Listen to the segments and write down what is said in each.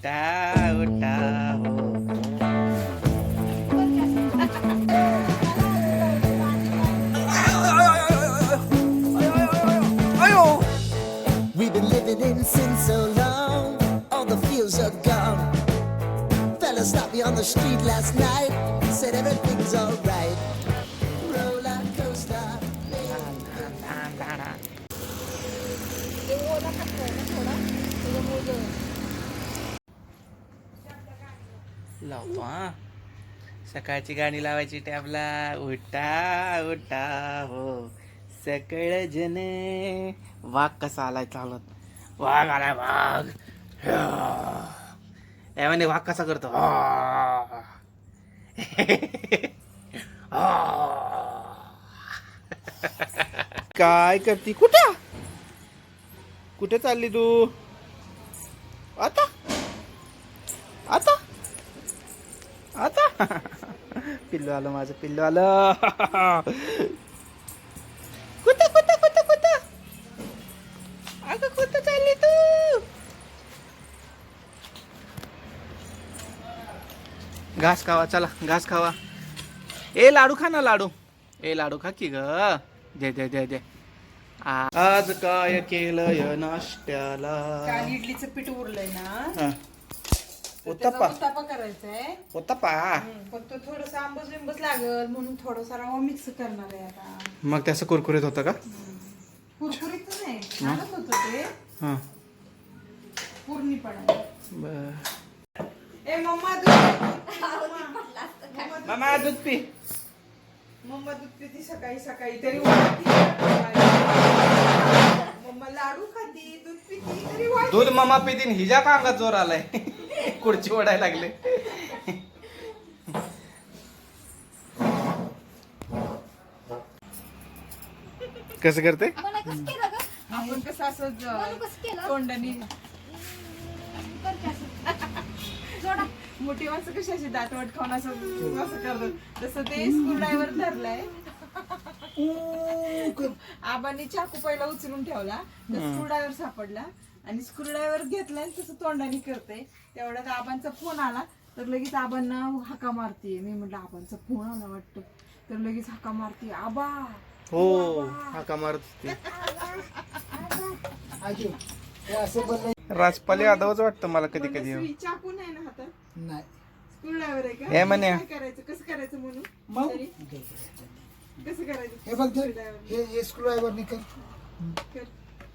We've been living in sin so long, all the fields are gone. Fella stopped me on the street last night, said everything's alright. Roller coaster. लावतो हा. सकाळची गाणी लावायची टॅबला. उठा उठा हो. सकळ जने वाघ कसा आलाय चालत. वाघ आलाय वाघ. यामध्ये वाघ कसा करतो? काय करती? कुठं? कुठे चालली तू? आता? आता? पिल्लू आलं माझं पिल्लू आलं. कुठं कुठं कुठं कुठं? अगं कुठं चालली तू? घास खावा चला घास खावा. ए लाडू खा ना लाडू. ए लाडू खा की ग. दे दे दे दे. आज काय केलं नाश्त्याला? काल इडलीचं पीठ उरलंय ना. उत्तप्पा उत्तापा करायचाय. उत्तप्पा हम्म, फक्त थोडस आंबस बिंबस लागल म्हणून थोडसा रवा मिक्स करणार आहे आता. मग त्याचं कुरकुरीत होतं का? कुरकुरीत नाही छानच होतं ते. हां. पूर्णीपणा. बर. ए मम्मा दूध मामा दूध पी. मम्मा दूध पिती सकाळी सकाळी तरी वाढती. मम्मा लाडू खाती दूध पिती तरी वाढती. दूध मामा पितीन हिजा का अंगात जोर आलाय. खुर्ची ओढायला लागले कसं करते मला कसं केलं ग आपण कसं असं तोंडाने मोठी माणसं कशी अशी दातवट खाऊन असं असं करतात तसं ते स्क्रू ड्रायव्हर धरलाय आबांनी चाकू पहिला उचलून ठेवला तर स्क्रू ड्रायव्हर सापडला आणि स्क्रू ड्रायव्हर घेतला आणि तसं तोंडाने करते. तेवढ्यात आबांचा फोन आला तर लगेच आबांना हाका मारते मी म्हटलं आबांचा फोन आला वाटतं. तर लगेच हाका मारते आबा हो हाका मारत होती राजपाली यादवच वाटतं मला कधी कधी म्हणलं, "सुई, चाकू नाही ना हातात? नाही. स्क्रू ड्रायव्हर आहे हे का म्हणे. काय करायचं? कसं करायचं म्हणून? मग? तरी. कसं करायचं? हे बघ स्क्रू ड्रायव्हर हे हे स्क्रू ड्रायव्हर कर.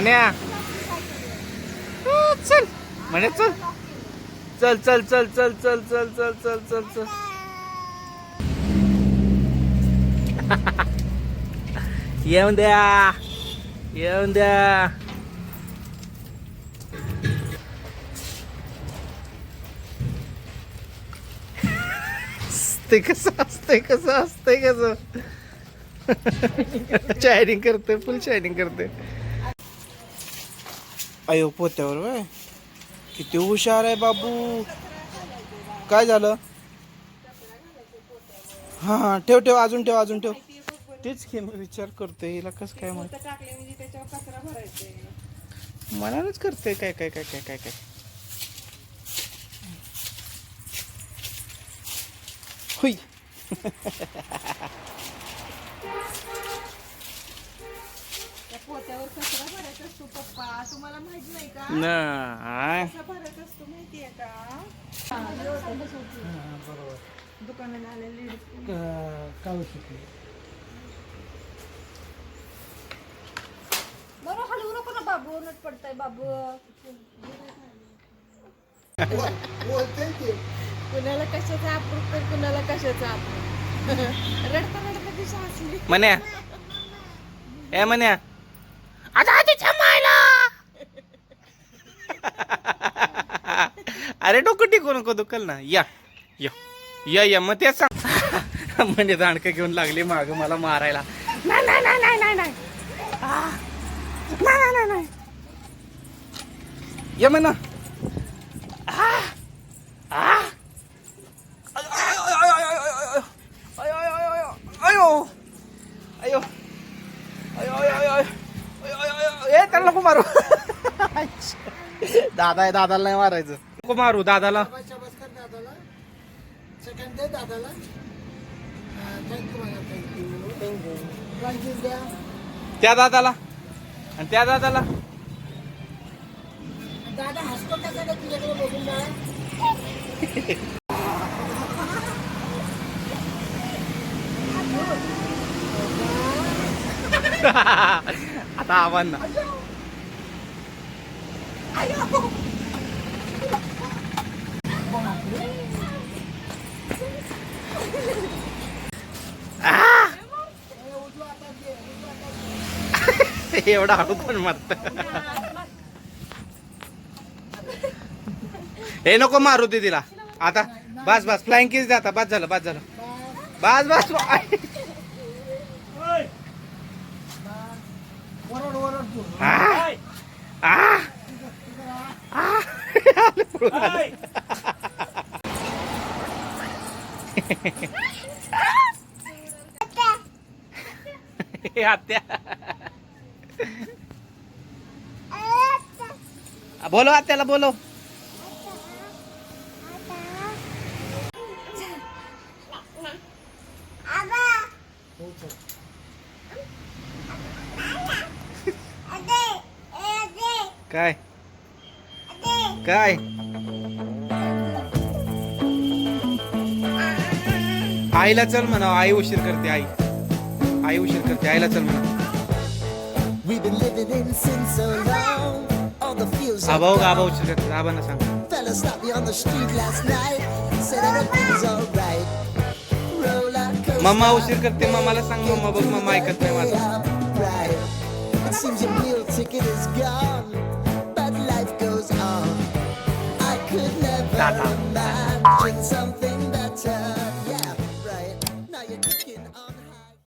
म्हण्या. चल. म्हणे चल. चल चल चल चल चल चल चल चल चल चल. येऊन द्या. येऊन द्या. असते कसं असतंय कसं असतंय कसं. शायनिंग करते फुल शायनिंग करते अयो पोत्यावर वय. किती हुशार आहे बाबू. काय झालं? हा ठेव ठेव अजून ठेव अजून ठेव. तेच की मी विचार करतोय हिला कसं काय माहीत? मनालाच मनानच करते काय काय काय काय काय काय. हुई. पोत्यावर कचरा भरायचा असतो पप्पा. तुम्हाला माहीत नाही का? नाही कसा भरायचा असतो माहितीये का? दुकानाला आलेले बरं हलवू नको ना बाबू. नट पडताय बाबू. कुणाला कशाचं अप्रूप तर कुणाला कशाचं रडता रडता दिशा असली म्हण्या ए म्हण्या अरे डोकं टिकू नको दुखल ना. या या या या मग तेच सांग म्हणजे दांडकं घेऊन लागली माग मला मारायला. नाही नाही नाही नाही नाही नाही नाही नाही नाही. ये म्हणा. ए त्याला नको मारू. दादा आहे दादाला नाही मारायचं. नको मारू दादाला. त्या दादाला. आणि त्या दादाला. दादा हसतो का दादा तुझ्याकडे बघून बाळा आता आव्हान ना. एवढा हळू कोण मारत. हे नको मारू दे तिला. आता बस बस फ्लाइंग किस द्या आता. बस झालं बस झालं. बस बस वरड वरड तू आ! आ! आ! आले पळून आले. हे आत्या. बोलो आत्याला बोलो. Cai Cai आईला चल म्हणा आई उशीर करते आई. आई उशीर करते आईला चल म्हणा आबाऊ का आबा उशीर करते आबा ना सांग मम्मा उशीर करते मम्माला सांग मम्मा बघ मम्मा ऐकत नाही माझा. could never nah, nah. imagine.